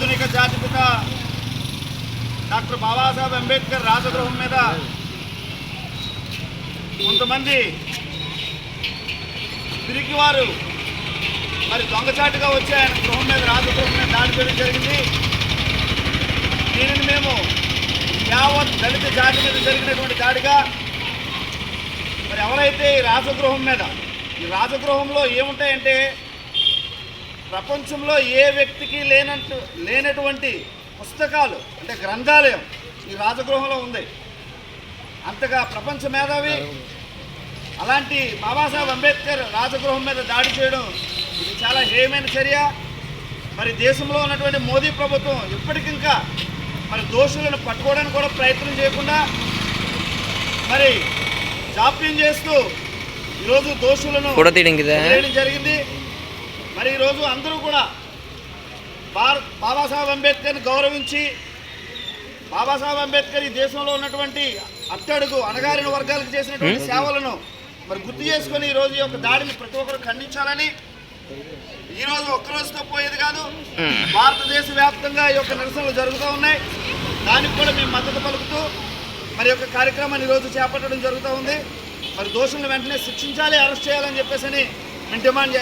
ఆధునిక జాతిపిత డాక్టర్ బాబాసాహెబ్ అంబేద్కర్ రాజగృహం మీద కొంతమంది తిరిగి వారు మరి దొంగచాటుగా వచ్చి ఆయన గృహం మీద రాజగృహం మీద దాడి చేయడం జరిగింది. దీనిని మేము యావత్ దళిత జాతి మీద జరిగినటువంటి దాడిగా మరి ఎవరైతే ఈ రాజగృహం మీద ఈ రాజగృహంలో ఏముంటాయంటే ప్రపంచంలో ఏ వ్యక్తికి లేనట్టు లేనటువంటి పుస్తకాలు అంటే గ్రంథాలయం ఈ రాజగృహంలో ఉంది. అంతగా ప్రపంచ మేధావి అలాంటి బాబాసాహెబ్ అంబేద్కర్ రాజగృహం మీద దాడి చేయడం ఇది చాలా హేయమైన చర్య. మరి దేశంలో ఉన్నటువంటి మోదీ ప్రభుత్వం ఇప్పటికింకా మరి దోషులను పట్టుకోవడానికి కూడా ప్రయత్నం చేయకుండా మరి జాప్యం చేస్తూ ఈరోజు దోషులను జరిగింది. మరి ఈరోజు అందరూ కూడా భారత్ బాబాసాహెబ్ అంబేద్కర్ని గౌరవించి బాబాసాహెబ్ అంబేద్కర్ ఈ దేశంలో ఉన్నటువంటి అట్టడుగు అణగారిన వర్గాలకు చేసినటువంటి సేవలను మరి గుర్తు చేసుకొని ఈ రోజు ఈ యొక్క దాడిని ప్రతి ఒక్కరు ఖండించాలని ఈ రోజు ఒక్కరోజుతో పోయేది కాదు భారతదేశ వ్యాప్తంగా ఈ యొక్క నిరసనలు జరుగుతూ ఉన్నాయి. దానికి కూడా మేము మద్దతు పలుకుతూ మరి యొక్క కార్యక్రమాన్ని ఈరోజు చేపట్టడం జరుగుతూ ఉంది. మరి దోషులను వెంటనే శిక్షించాలి అరెస్ట్ చేయాలని చెప్పేసి మేము డిమాండ్ చేస్తాం.